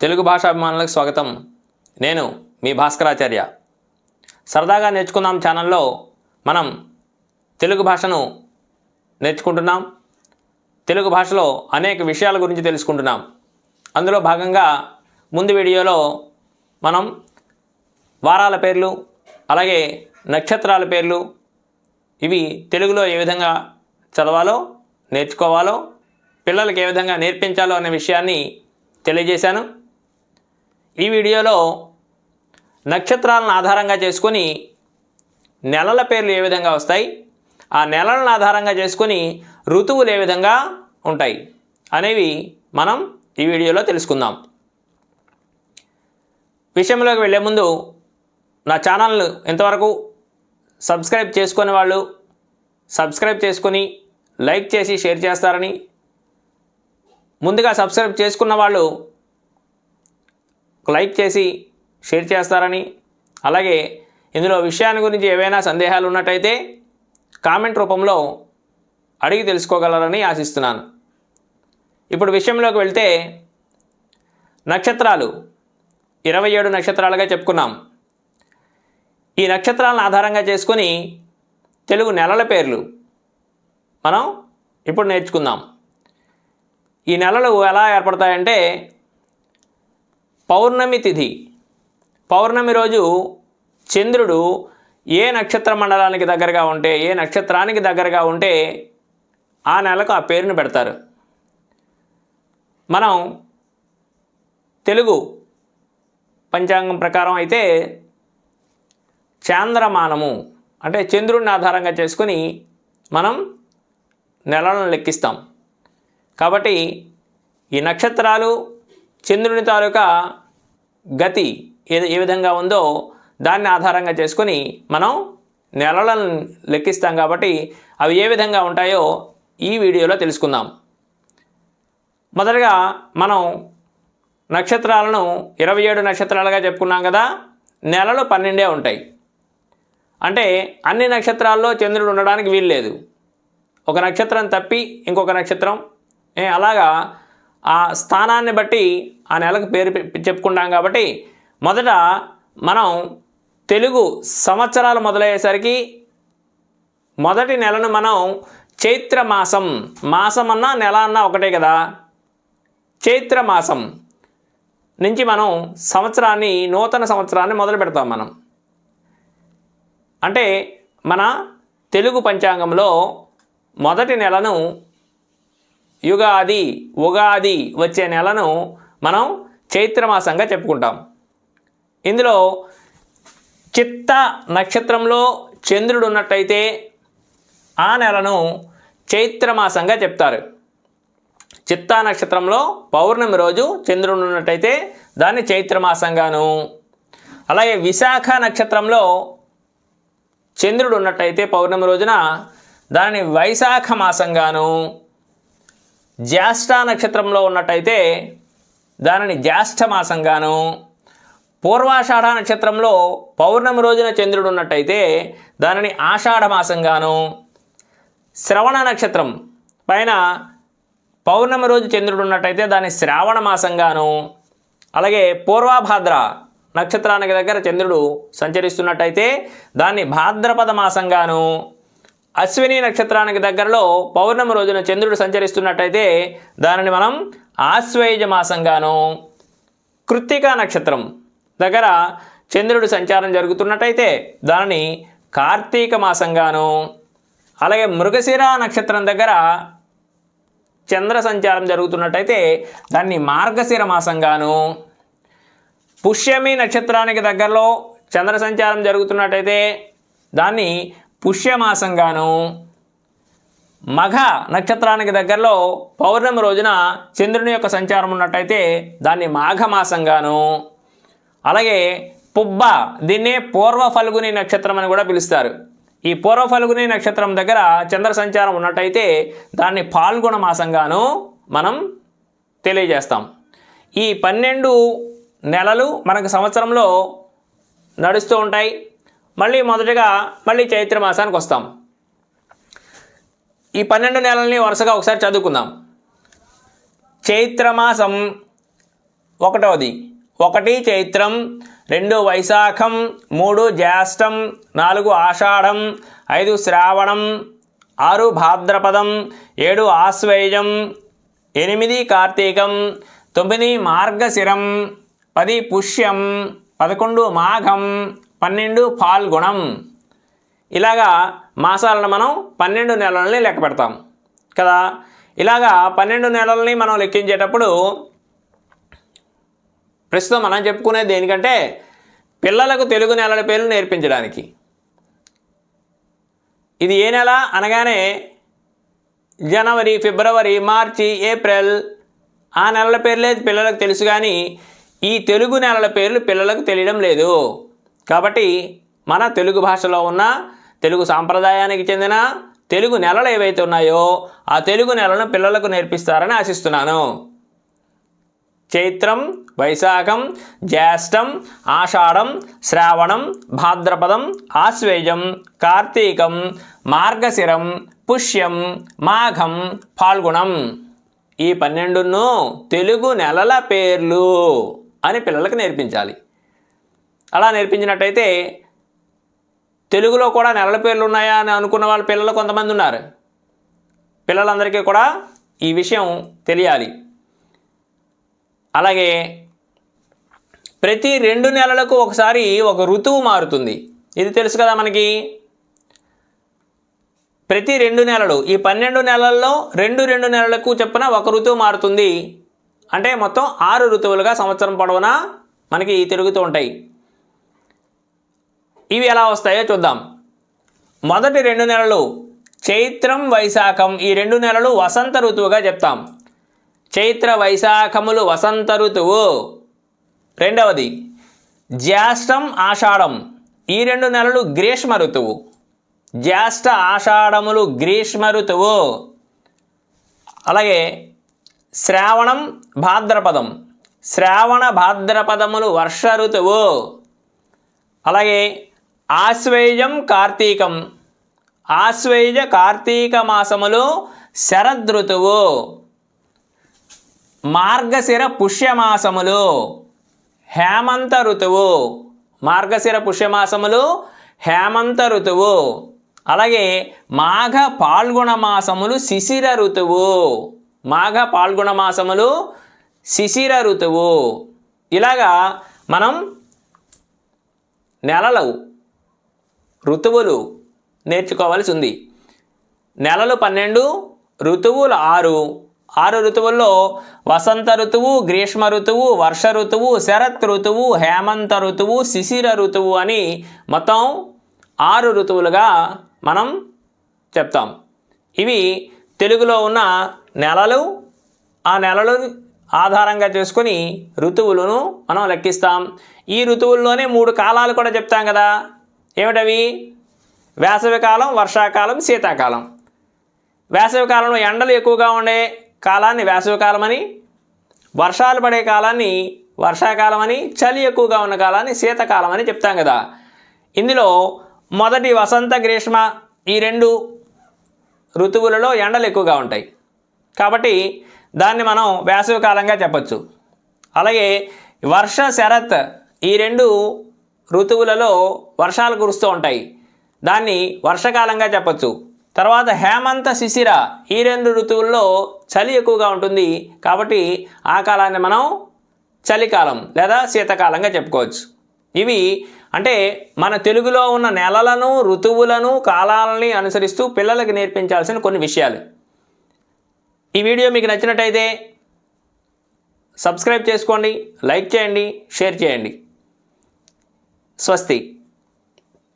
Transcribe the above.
తెలుగు భాషాభిమానులకు స్వాగతం. నేను మీ భాస్కరాచార్య. సరదాగా నేర్చుకుందాం ఛానల్లో మనం తెలుగు భాషను నేర్చుకుంటున్నాం. తెలుగు భాషలో అనేక విషయాల గురించి తెలుసుకుంటున్నాం. అందులో భాగంగా ముందు వీడియోలో మనం వారాల పేర్లు అలాగే నక్షత్రాల పేర్లు ఇవి తెలుగులో ఏ విధంగా చదవాలో నేర్చుకోవాలో పిల్లలకి ఏ విధంగా నేర్పించాలో అనే విషయాన్ని తెలియజేశాను. ఈ వీడియోలో నక్షత్రాలను ఆధారంగా చేసుకొని నెలల పేర్లు ఏ విధంగా వస్తాయి? ఆ నెలలను ఆధారంగా చేసుకొని ఋతువులు ఏ విధంగా ఉంటాయి? అనేవి మనం ఈ వీడియోలో తెలుసుకుందాం. విషయంలోకి వెళ్ళే ముందు నా ఛానల్ను ఇంతవరకు సబ్స్క్రైబ్ చేసుకునే వాళ్ళు సబ్స్క్రైబ్ చేసుకొని లైక్ చేసి షేర్ చేస్తారని ముందుగా సబ్స్క్రైబ్ చేసుకున్న వాళ్ళు లైక్ చేసి షేర్ చేస్తారని. అలాగే ఇందులో విషయాన్ని గురించి ఏవైనా సందేహాలు ఉన్నట్టయితే కామెంట్ రూపంలో అడిగి తెలుసుకోగలరని ఆశిస్తున్నాను. ఇప్పుడు విషయంలోకి వెళ్తే నక్షత్రాలు. ఇరవై ఏడు నక్షత్రాలుగా చెప్పుకున్నాం. ఈ నక్షత్రాలను ఆధారంగా చేసుకొని తెలుగు నెలల పేర్లు మనం ఇప్పుడు నేర్చుకుందాం. ఈ నెలలు ఎలా ఏర్పడతాయంటే పౌర్ణమి తిథి. పౌర్ణమి రోజు చంద్రుడు ఏ నక్షత్ర మండలానికి దగ్గరగా ఉంటే ఏ నక్షత్రానికి దగ్గరగా ఉంటే ఆ నెలకు ఆ పేరును పెడతారు. మనం తెలుగు పంచాంగం ప్రకారం అయితే చాంద్రమానము అంటే చంద్రుడిని ఆధారంగా చేసుకుని మనం నెలలను లెక్కిస్తాం. కాబట్టి ఈ నక్షత్రాలు చంద్రుని తాలూకా గతి ఏ ఏ విధంగా ఉందో దాన్ని ఆధారంగా చేసుకొని మనం నెలలను లెక్కిస్తాం కాబట్టి అవి ఏ విధంగా ఉంటాయో ఈ వీడియోలో తెలుసుకుందాం. మొదటగా మనం నక్షత్రాలను ఇరవై ఏడు నక్షత్రాలుగా చెప్పుకున్నాం కదా నెలలు పన్నెండే ఉంటాయి. అంటే అన్ని నక్షత్రాల్లో చంద్రుడు ఉండడానికి వీలు లేదు ఒక నక్షత్రం తప్పి ఇంకొక నక్షత్రం. అలాగా ఆ స్థానాన్ని బట్టి ఆ నెలకు పేరు పె- చెప్పుకుంటాం కాబట్టి మొదట మనం తెలుగు సంవత్సరాలు మొదలయ్యేసరికి మొదటి నెలను మనం చైత్ర మాసం మాసం అన్నా నెల అన్నా ఒకటే కదా. చైత్ర మాసం నుంచి మనం సంవత్సరాన్ని నూతన సంవత్సరాన్ని మొదలు పెడతాం మనం. అంటే మన తెలుగు పంచాంగంలో మొదటి నెలను యుగాది ఉగాది వచ్చే నెలను మనం చైత్రమాసంగా చెప్పుకుంటాం. ఇందులో చిత్త నక్షత్రంలో చంద్రుడు ఉన్నట్టయితే ఆ నెలను చైత్రమాసంగా చెప్తారు. చిత్తా నక్షత్రంలో పౌర్ణమి రోజు చంద్రుడు ఉన్నట్టయితే దాన్ని చైత్రమాసంగాను. అలాగే విశాఖ నక్షత్రంలో చంద్రుడు ఉన్నట్టయితే పౌర్ణమి రోజున దానిని వైశాఖ మాసంగాను. జ్యేష్ఠ నక్షత్రంలో ఉన్నట్టయితే దానిని జ్యేష్ఠ మాసంగాను పూర్వాషాఢ నక్షత్రంలో పౌర్ణమి రోజున చంద్రుడు ఉన్నట్టయితే దానిని ఆషాఢ మాసంగాను శ్రవణ నక్షత్రం పైన పౌర్ణమి రోజు చంద్రుడు ఉన్నట్టయితే దాన్ని శ్రావణ మాసంగాను అలాగే పూర్వాభాద్ర నక్షత్రానికి దగ్గర చంద్రుడు సంచరిస్తున్నట్టయితే దాన్ని భాద్రపద మాసంగాను అశ్విని నక్షత్రానికి దగ్గరలో పౌర్ణమి రోజున చంద్రుడు సంచరిస్తున్నట్టయితే దానిని మనం ఆశ్వయుజ మాసంగాను కృత్తికా నక్షత్రం దగ్గర చంద్రుడు సంచారం జరుగుతున్నట్టయితే దానిని కార్తీక మాసంగాను అలాగే మృగశిర నక్షత్రం దగ్గర చంద్ర సంచారం జరుగుతున్నట్టయితే దాన్ని మార్గశిర మాసంగాను పుష్యమి నక్షత్రానికి దగ్గరలో చంద్ర సంచారం జరుగుతున్నట్టయితే దాన్ని పుష్యమాసంగాను మఘ నక్షత్రానికి దగ్గరలో పౌర్ణమి రోజున చంద్రుని యొక్క సంచారం ఉన్నట్టయితే దాన్ని మాఘమాసంగాను. అలాగే పుబ్బ దీన్నే పూర్వ ఫల్గుని నక్షత్రం అని కూడా పిలుస్తారు. ఈ పూర్వ ఫల్గుని నక్షత్రం దగ్గర చంద్ర సంచారం ఉన్నట్టయితే దాన్ని పాల్గొన మాసంగాను మనం తెలియజేస్తాం. ఈ పన్నెండు నెలలు మనకు సంవత్సరంలో నడుస్తూ ఉంటాయి. మళ్ళీ మొదటగా మళ్ళీ చైత్ర మాసానికి వస్తాం. ఈ పన్నెండు నెలల్ని వరుసగా ఒకసారి చదువుకుందాం. చైత్రమాసం ఒకటవది. ఒకటి చైత్రం రెండు వైశాఖం మూడు జ్యేష్టం నాలుగు ఆషాఢం ఐదు శ్రావణం ఆరు భాద్రపదం ఏడు ఆశ్వయుజం ఎనిమిది కార్తీకం తొమ్మిది మార్గశిరం పది పుష్యం పదకొండు మాఘం పన్నెండు పాల్గుణం ఇలాగా మాసాలను మనం పన్నెండు నెలలని లెక్క పెడతాం. కదా? ఇలాగా పన్నెండు నెలలని మనం లెక్కించేటప్పుడు ప్రస్తుతం మనం చెప్పుకునేది దేనికంటే పిల్లలకు తెలుగు నెలల పేర్లు నేర్పించడానికి. ఇది ఏ నెల? అనగానే జనవరి ఫిబ్రవరి మార్చి ఏప్రిల్ ఆ నెలల పేర్లే పిల్లలకు తెలుసు కానీ ఈ తెలుగు నెలల పేర్లు పిల్లలకు తెలియడం లేదు. కాబట్టి మన తెలుగు భాషలో ఉన్న తెలుగు సాంప్రదాయానికి చెందిన తెలుగు నెలలు ఏవైతే ఉన్నాయో ఆ తెలుగు నెలను పిల్లలకు నేర్పిస్తారని ఆశిస్తున్నాను. చైత్రం వైశాఖం జ్యేష్టం ఆషాఢం శ్రావణం భాద్రపదం ఆశ్వేజం కార్తీకం మార్గశిరం పుష్యం మాఘం ఫాల్గుణం. ఈ పన్నెండును తెలుగు నెలల పేర్లు అని పిల్లలకు నేర్పించాలి. అలా నేర్పించినట్టయితే తెలుగులో కూడా నెలల పేర్లు ఉన్నాయా అని అనుకున్న వాళ్ళ పిల్లలు కొంతమంది ఉన్నారు. పిల్లలందరికీ కూడా ఈ విషయం తెలియాలి. అలాగే ప్రతి రెండు నెలలకు ఒకసారి ఒక ఋతువు మారుతుంది. ఇది తెలుసు కదా మనకి? ప్రతి రెండు నెలలు ఈ పన్నెండు నెలల్లో రెండు రెండు నెలలకు చెప్పిన ఒక ఋతువు మారుతుంది. అంటే మొత్తం ఆరు ఋతువులుగా సంవత్సరం పొడవునా మనకి తిరుగుతూ ఉంటాయి. ఇవి ఎలా వస్తాయో చూద్దాం. మొదటి రెండు నెలలు చైత్రం వైశాఖం ఈ రెండు నెలలు వసంత ఋతువుగా చెప్తాం. చైత్ర వైశాఖములు వసంత ఋతువు. రెండవది జ్యేష్టం ఆషాఢం ఈ రెండు నెలలు గ్రీష్మ ఋతువు. జ్యేష్ఠ ఆషాఢములు గ్రీష్మ ఋతువు. అలాగే శ్రావణం భాద్రపదం శ్రావణ భాద్రపదములు వర్ష ఋతువు. అలాగే ఆశ్వేయం కార్తీకం. ఆశ్వేయ కార్తీక మాసములు శరదృతువు. మార్గశిర పుష్యమాసములు హేమంత ఋతువు. మార్గశిర పుష్యమాసములు హేమంత ఋతువు. అలాగే మాఘ పాల్గొన మాసములు శిశిర ఋతువు. మాఘ పాల్గొన మాసములు శిశిర ఋతువు. ఇలాగా మనం నెలలు ఋతువులు నేర్చుకోవాల్సి ఉంది నెలలు పన్నెండు ఋతువులు ఆరు. ఆరు ఋతువుల్లో వసంత ఋతువు గ్రీష్మ ఋతువు వర్ష ఋతువు శరత్ ఋతువు హేమంత ఋతువు శిశిర ఋతువు అని మొత్తం ఆరు ఋతువులుగా మనం చెప్తాం. ఇవి తెలుగులో ఉన్న నెలలు ఆ నెలలు ఆధారంగా చేసుకొని ఋతువులను మనం లెక్కిస్తాం. ఈ ఋతువుల్లోనే మూడు కాలాలు కూడా చెప్తాం కదా. ఏమిటవి? వేసవికాలం వర్షాకాలం శీతాకాలం. వేసవికాలంలో ఎండలు ఎక్కువగా ఉండే కాలాన్ని వేసవికాలం అని వర్షాలు పడే కాలాన్ని వర్షాకాలం అని చలి ఎక్కువగా ఉన్న కాలాన్ని శీతాకాలం అని చెప్తాం కదా. ఇందులో మొదటి వసంత గ్రీష్మ ఈ రెండు ఋతువులలో ఎండలు ఎక్కువగా ఉంటాయి. కాబట్టి దాన్ని మనం వేసవికాలంగా చెప్పచ్చు. అలాగే వర్ష శరత్ ఈ రెండు ఋతువులలో వర్షాలు కురుస్తూ ఉంటాయి. దాన్ని వర్షకాలంగా చెప్పచ్చు. తర్వాత హేమంత శిశిర ఈ రెండు ఋతువుల్లో చలి ఎక్కువగా ఉంటుంది. కాబట్టి ఆ కాలాన్ని మనం చలికాలం లేదా శీతాకాలంగా చెప్పుకోవచ్చు. ఇవి అంటే మన తెలుగులో ఉన్న నెలలను ఋతువులను కాలాలని అనుసరిస్తూ పిల్లలకు నేర్పించాల్సిన కొన్ని విషయాలు. ఈ వీడియో మీకు నచ్చినట్టయితే సబ్స్క్రైబ్ చేసుకోండి లైక్ చేయండి షేర్ చేయండి. स्वस्ति।